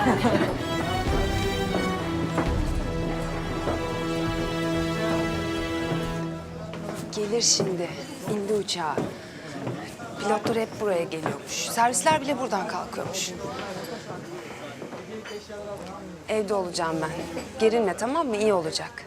Gelir şimdi. İndi uçağa. Pilotlar hep buraya geliyormuş. Servisler bile buradan kalkıyormuş. Evde olacağım ben. Gerinle tamam mı? İyi olacak.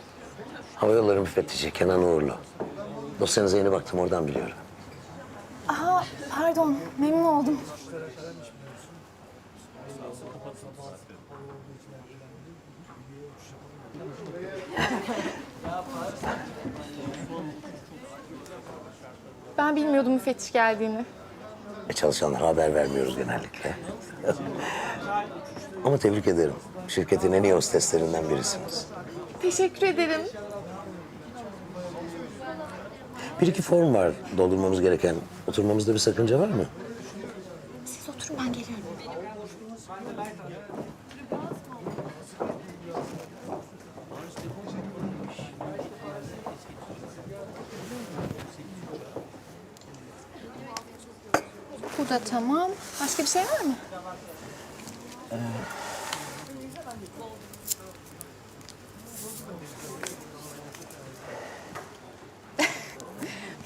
Hava yolları müfettişi Kenan Uğurlu. Dosyanıza yeni baktım oradan biliyorum. Aha pardon memnun oldum. Ben bilmiyordum müfettiş geldiğini. E çalışanlara haber vermiyoruz genellikle. Ama tebrik ederim. Şirketin en iyi hosteslerinden birisiniz. Teşekkür ederim. Bir iki form var doldurmamız gereken. Oturmamızda bir sakınca var mı? Siz oturun ben geliyorum. Bu da tamam. Başka bir şey var mı?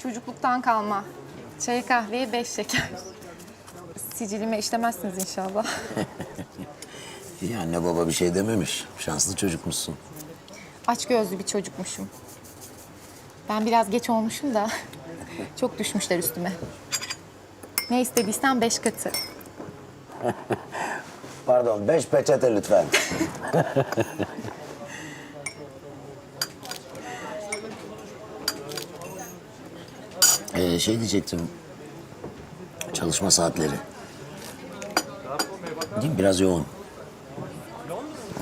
Çocukluktan kalma. Çay kahveye beş şeker. Sicilime işlemezsiniz inşallah. İyi anne baba bir şey dememiş. Şanslı çocukmuşsun. Aç gözlü bir çocukmuşum. Ben biraz geç olmuşum da çok düşmüşler üstüme. Ne istediysen beş katı. Pardon beş peçete lütfen. Ee, şey diyecektim. Çalışma saatleri. Değil mi? Biraz yoğun.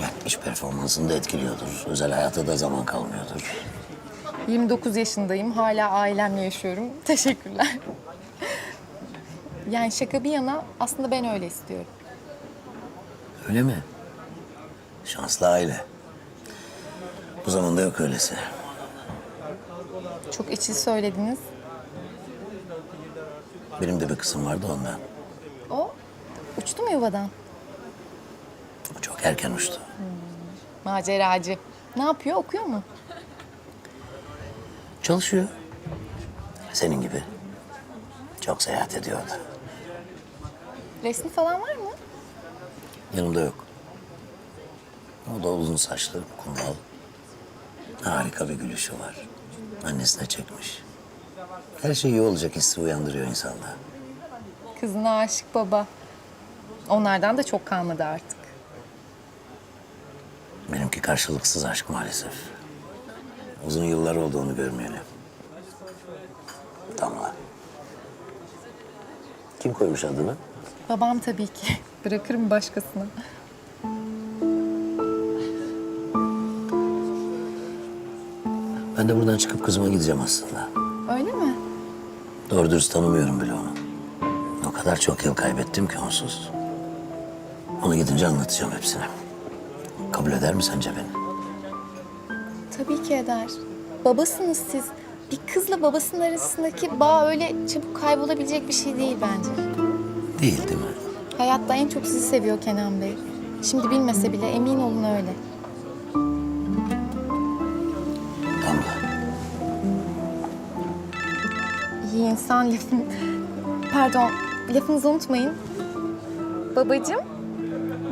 Yani iş performansını da etkiliyordur. Özel hayata da zaman kalmıyordur. 29 yaşındayım. Hala ailemle yaşıyorum. Teşekkürler. Yani şaka bir yana aslında ben öyle istiyorum. Öyle mi? Şanslı aile. Bu zamanda yok öylesi. Çok içi söylediniz. Benim de bir kızım vardı ondan. O uçtu mu yuvadan? O çok erken uçtu. Maceracı. Ne yapıyor? Okuyor mu? Çalışıyor. Senin gibi. Çok seyahat ediyordu. Resmi falan var mı? Yanımda yok. O da uzun saçlı, kumral. Harika bir gülüşü var. Annesine çekmiş. Her şey iyi olacak hissi uyandırıyor insanda. Kızına aşık baba. Onlardan da çok kalmadı artık. Benimki karşılıksız aşk maalesef. Uzun yıllar oldu onu görmeyeli. Damla. Kim koymuş adını? Babam tabii ki. Bırakır mı başkasına? Ben de buradan çıkıp kızıma gideceğim aslında. Doğru dürüst tanımıyorum bile onu. O kadar çok yıl kaybettim ki onsuz. Onu gidince anlatacağım hepsini. Kabul eder mi sence beni? Tabii ki eder. Babasınız siz. Bir kızla babasının arasındaki bağ öyle çabuk kaybolabilecek bir şey değil bence. Değil değil mi? Hayatta en çok sizi seviyor Kenan Bey. Şimdi bilmese bile emin olun öyle. Damla. İnsan lafın... Pardon, lafınızı unutmayın. Babacığım,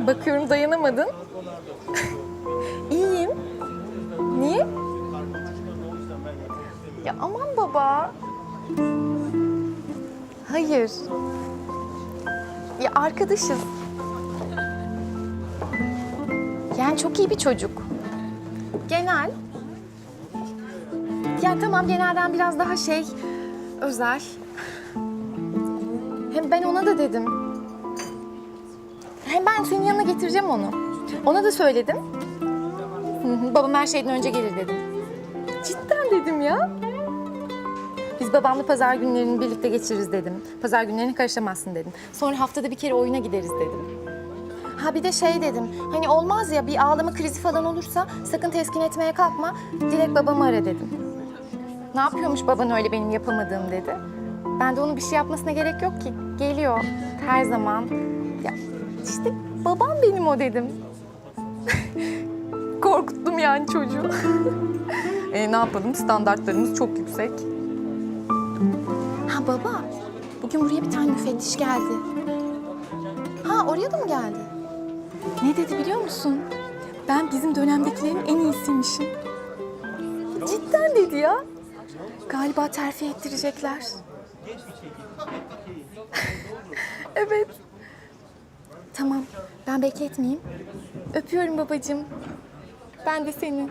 bakıyorum dayanamadın. İyiyim. Niye? Ya aman baba. Hayır. Ya arkadaşız. Yani çok iyi bir çocuk. Genel. Yani tamam genelden biraz daha şey, özel. Hem ben ona da dedim. Hem ben senin yanına getireceğim onu. Ona da söyledim. Babam her şeyden önce gelir dedim. Cidden dedim ya. Biz babamla pazar günlerini birlikte geçiririz dedim. Pazar günlerine karışamazsın dedim. Sonra haftada bir kere oyuna gideriz dedim. Ha bir de şey dedim. Hani olmaz ya bir ağlama krizi falan olursa sakın teskin etmeye kalkma. Direkt babamı ara dedim. Ne yapıyormuş baban öyle benim yapamadığım dedi. Ben de onun bir şey yapmasına gerek yok ki. Geliyor her zaman. Ya işte babam benim o dedim. Korkuttum yani çocuğu. e, ne yapalım standartlarımız çok yüksek. Ha baba, bugün buraya bir tane müfettiş geldi. Ha oraya da mı geldi? Ne dedi biliyor musun? Ben bizim dönemdekilerin en iyisiymişim. Cidden dedi ya. Galiba terfi ettirecekler. evet. Tamam, ben bekletmeyeyim. Öpüyorum babacığım. Ben de seni.